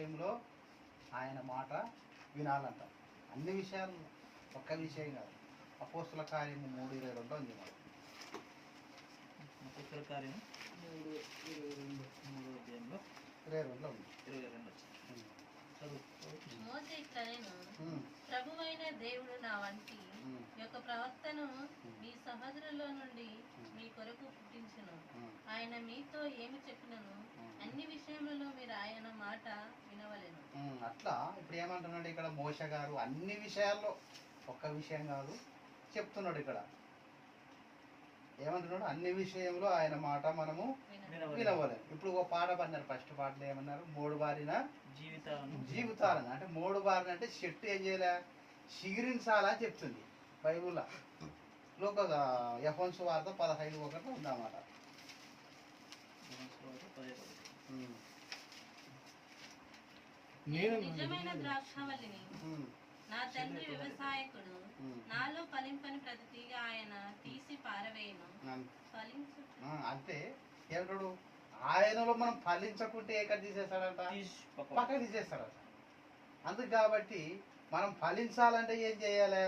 విషయంలో ఆయన మాట వినాలంట. అన్ని విషయాలు ఒక్క విషయం కాదు. అపోస్తుల కార్యము మూడు ఇరవై రెండులో ఉంది మరి పుస్తక కార్యం మూడు ఇరవై రెండు. మూడో అధ్యాయంలో ఇరవై రెండులో ఉంది. ఇరవై రెండు వచ్చింది. మోసే ఇట్లనేను. ప్రభువైన దేవుడు నా వంటి. యొక్క ప్రవక్తను మీ సహోదరుల నుండి మీ కొరకు పుట్టించును. ఆయన మీతో ఏమి చెప్పినను. అన్ని విషయములలో మీరు ఆయన మాట వినవలెను. అట్లా ఇప్పుడు ఏమంటున్నాడు ఇక్కడ మోష గారు? అన్ని విషయాల్లో ఒక్క విషయం కాదు చెప్తున్నాడు ఇక్కడ. ఏమంటున్నాడు? అన్ని విషయంలో ఆయన మాట మనము వినవలెను. వినవలేం ఇప్పుడు ఒక పాట పడినారు ఫస్ట్ పాటలు ఏమన్నారు? మూడు బారిన జీవితాలను. జీవితాలను. అంటే మూడు బారిన అంటే చెట్టు ఏం చేయలే? చిగురించాలని చెప్తుంది బైబుల్లో. లోక యహోన్స్ వార్త పదహైదు ఒకటి ఉందన్నమాట. నేను నిజమైన ద్రాక్షవల్లిని ఉమ్, నా తండ్రి వ్యవసాయకుడు. నాలో ఫలింపని ప్రతి తీగ ఆయన తీసి పారవేయను. ఫలించు. అంటే ఏమంటాడు? ఆయనలో మనం ఫలించకుంటే ఎక్కడ తీసేస్తాడంట? తీసి పక్క పక్క తీసేస్తాడట. అందుకు కాబట్టి మనం ఫలించాలంటే ఏం చేయాలి?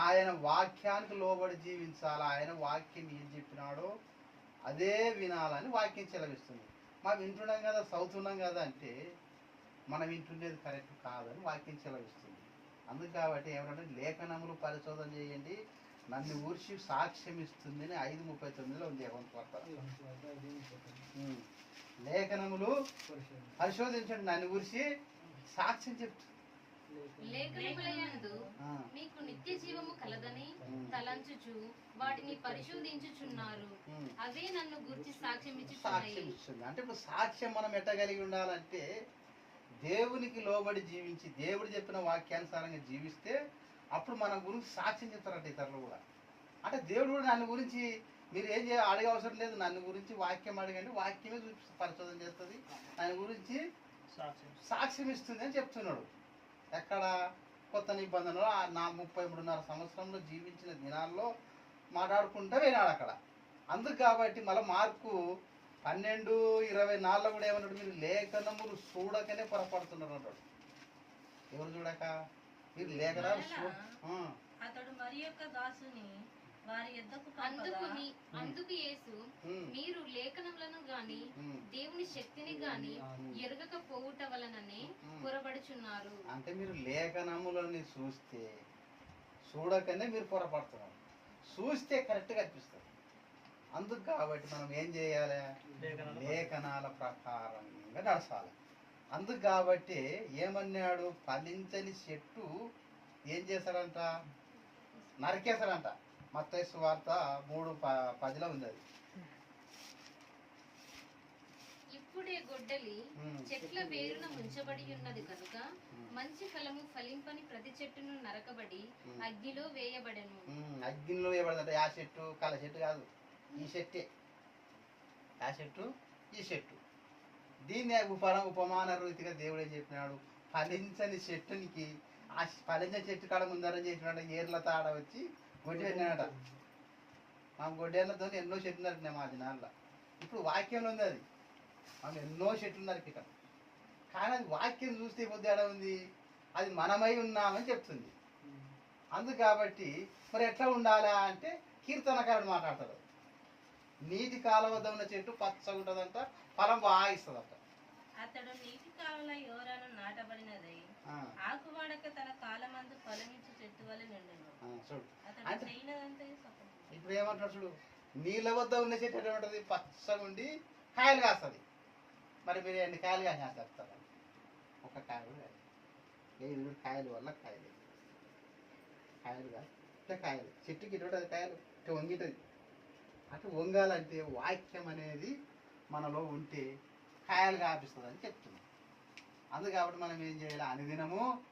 ఆయన వాక్యానికి లోబడి జీవించాలి? ఆయన వాక్యం ఏం చెప్పినాడో అదే వినాలని వాక్యం చెలవిస్తుంది. మనం వింటున్నాం కదా చదువుతున్నాం కదా అంటే మనం వింటుండేది కరెక్ట్ కాదని వాక్యం చెలవిస్తుంది. అందుకు కాబట్టి ఏమంటే లేఖనములు పరిశోధన చేయండి. నన్ను ఊర్చి సాక్ష్యం ఇస్తుంది అని ఐదు ముప్పై తొమ్మిదిలో ఉంది. లేఖనములు పరిశోధించండి. నన్ను గురించి సాక్ష్యం చెప్తుంది. లేఖనములయందు మీకు నిత్య జీవము కలదని తలంచుచు వాటిని పరిశోధించుచున్నారు. అవే నన్ను గురించి సాక్ష్యం సాక్ష్యం ఇస్తుంది అంటే ఇప్పుడు సాక్ష్యం మనం ఎట్ట కలిగి ఉండాలంటే దేవునికి లోబడి జీవించి దేవుడు చెప్పిన వాక్యానుసారంగా జీవిస్తే అప్పుడు మన గురించి సాక్ష్యం చెప్తారట ఇతరులు కూడా. అంటే దేవుడు కూడా నన్ను గురించి మీరు ఏం చేయ అడగ అవసరం లేదు. నన్ను గురించి వాక్యం అడగండి. వాక్యమే చూపి పరిశోధన చేస్తుంది. దాని గురించి సాక్ష్యం. సాక్ష్యం ఇస్తుంది అని చెప్తున్నాడు. ఎక్కడ కొత్త నిబంధనలు నా ముప్పై మూడున్నర సంవత్సరంలో జీవించిన దినాల్లో మాట్లాడుకుంటూ వినాడు అక్కడ. అందుకు కాబట్టి మళ్ళీ మార్కు పన్నెండు ఇరవై నాలుగులో కూడా ఏమన్నాడు మీరు లేఖనములు చూడకనే పొరపడుతున్నారు అంటాడు. ఎవరు చూడక? మీరు లేఖనాలు అతడు మరి యొక్క దాసుని వారి యొద్దకు అందుకు నీ- అందుకు యేసు మీరు లేఖనములను గాని. దేవుని శక్తిని గాని ఎరగక పోవుట వలననే పొరబడుచున్నారు. అంటే మీరు లేఖనములని చూస్తే చూడకనే మీరు పొరపడుతున్నారు. చూస్తే కరెక్ట్గా అనిపిస్తుంది. అందుకు కాబట్టి మనం ఏం చేయాలి? లేఖనాలు లేఖనాల ప్రకారంగా నడచాలి. అందుకు కాబట్టి ఏమన్నాడు? ఫలించని చెట్టు ఏం చేశాడంట? నరికేశాడంట. మత్తయి వార్త మూడు పదిలో ఉంది అది ఇప్పుడే గొడ్డలి. చెట్ల వేరున ముంచబడి ఉన్నది కనుక. మంచి ఫలము ఫలింపని ప్రతి చెట్టును నరకబడి. అగ్నిలో వేయబడెను. అగ్నిలో వేయబడదంట. ఆ చెట్టు కల చెట్టు కాదు. ఈ చెట్టే. ఆ చెట్టు ఈ చెట్టు. దీన్ని ఉపర ఉపమాన రీతిగా దేవుడు చెప్పినాడు. ఫలించని చెట్టునికి ఆ ఫలించని చెట్టు కాడ ముందర చేసినాడు ఏర్ల తాడ వచ్చి గొడ్డి పెట్టినాడట మా గొడ్డేళ్ళతో ఎన్నో చెట్లు నరికినాయి మా దినాల్లో ఇప్పుడు వాక్యంలో ఉంది అది. మనం ఎన్నో చెట్లు నరికిటాం కానీ అది వాక్యం చూస్తే పొద్దు ఏడ ఉంది అది మనమై ఉన్నామని చెప్తుంది. అందుకు కాబట్టి మరి ఎట్లా ఉండాలా అంటే కీర్తనకారుడు మాట్లాడతాడు. నీటి కాలువ వద్ద ఉన్న చెట్టు పచ్చగా ఉంటుందంట ఫలం బాగా ఇస్తుందంట అతడు నీటి కాలువల యోరాను నాటబడినదై. ఆ, ఆకు వాడక తన కాలమందు ఫలమిచ్చు చెట్టు వలె నిండును ఆ, చూడు అంటే- ఇప్పుడు ఏమంటాడు చూడు నీళ్ళ వద్ద ఉన్న చెట్టు ఎట్లా ఉంటుంది? పచ్చగా ఉండి కాయలు కాస్తుంది. మరి మీరు ఎన్ని కాయలు కాసేస్తారు ఒక కాయ కూడా. లేదు కాయలు వల్ల కాయలు కాయలు. కాదు. ఇట్లా కాయలు. చెట్టుకి ఇటు ఉంటుంది కాయలు? ఇట్లా వంగిటుంది అటు వంగాలంటే వాక్యం అనేది మనలో ఉంటే కాయలు కాపిస్తుంది అని చెప్తుంది అందు కాబట్టి మనం ఏం చేయాలి? అనుదినము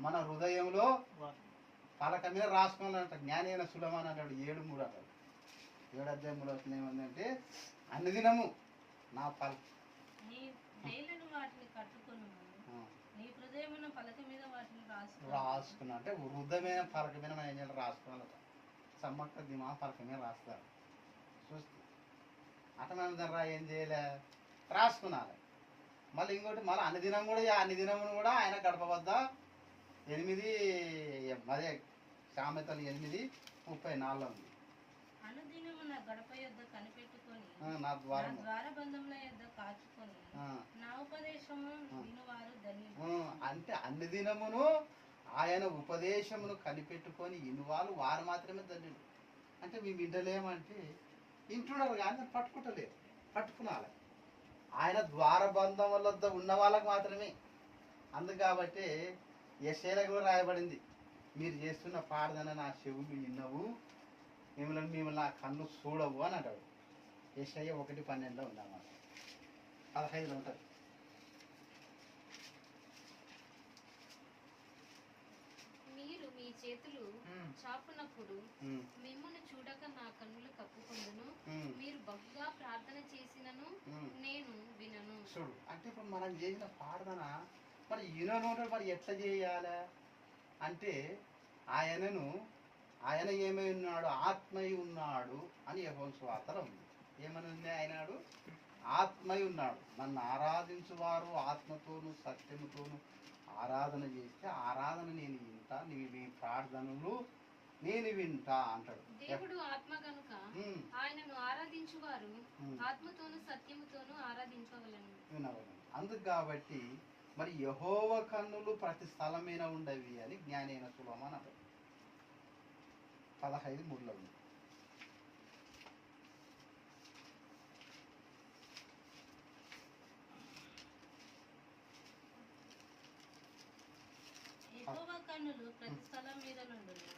మన హృదయంలో పలక మీద రాసుకోవాలంట జ్ఞానైన సులభం అంటాడు. ఏడు మూడు అంటాడు ఏడు అధ్యాయం మూడు వస్తుంది ఏమందంటే అనుదినము నా పల పలక రాసుకున్నా. అంటే హృదయమైన పలక మీద మనం ఏం చేయాలి? రాసుకోవాలట సమ్మక్క దిమా పలక మీద రాస్తారు. చూస్తే. అట మనం రా ఏం చేయలే? రాసుకున్నాలి మళ్ళీ ఇంకోటి మళ్ళీ అన్ని దినం కూడా అన్ని దినమును కూడా ఆయన గడప వద్ద ఎనిమిది అదే సామెతలు ఎనిమిది ముప్పై నాలుగు. ఉంది అనుదినము నా గడప యొద్ద కనిపెట్టుకొని ఆ, నా నా ద్వారం ద్వారబంధముల యొద్ద కాచుకొని ఆ, నా ఉపదేశము వినువారు ధన్యులు. ఆ, అంటే అన్ని దినమును ఆయన ఉపదేశమును కనిపెట్టుకొని ఇన్వాళ్ళు వారు మాత్రమే ధన్యుడు అంటే మేము వింటలేమంటే వింటున్నారు కానీ పట్టుకుంటలేరు పట్టుకునాలి. ఆయన ద్వారబంధం వద్ద ఉన్న వాళ్ళకి మాత్రమే. అందుకు కాబట్టి యశైల కూడా రాయబడింది. మీరు చేస్తున్న ప్రార్థన నా చెవులు విన్నవు మిమ్మల్ని మిమ్మల్ని నా కన్ను చూడవు అని అంటాడు. యశయ్య ఒకటి పన్నెండులో ఉందన్నమాట. పదహైదులో ఉంటుంది. మీరు మీ చేతులు చాపునప్పుడు మిమ్మల్ని చూడక నా కన్నులు కప్పుకొందును మీరు బహుగా ప్రార్థన చేసినను. నేను వినను. చూడు అంటే ఇప్పుడు మనం చేసిన ప్రార్థన మరి ఈయనను మరి ఎట్లా చేయాలి? అంటే ఆయనను ఆయన ఏమై ఉన్నాడు ఆత్మై ఉన్నాడు అని యహోన్ స్వార్తలో ఉంది ఏమని ఉంది ఆయనాడు? ఆత్మై ఉన్నాడు. నన్ను ఆరాధించువారు ఆత్మతోను సత్యముతోను ఆరాధన చేస్తే ఆరాధన నేను వింటా నీ నీ ప్రార్థనలు నేను వింటా అంటాడు. దేవుడు ఆత్మ ఉమ్, ఆయనను ఆరాధించువారు. ఆత్మతోను సత్యముతోను ఆరాధించవలను వినవలను. అందుకు కాబట్టి మరి యహోవ కన్నులు ప్రతి స్థలం మీద ఉండవి అని జ్ఞానైన సులభం అని అంటారు. పదహైదు మూడులో ఉంది. యెహోవా కన్నులు ప్రతి స్థలం మీద నుండి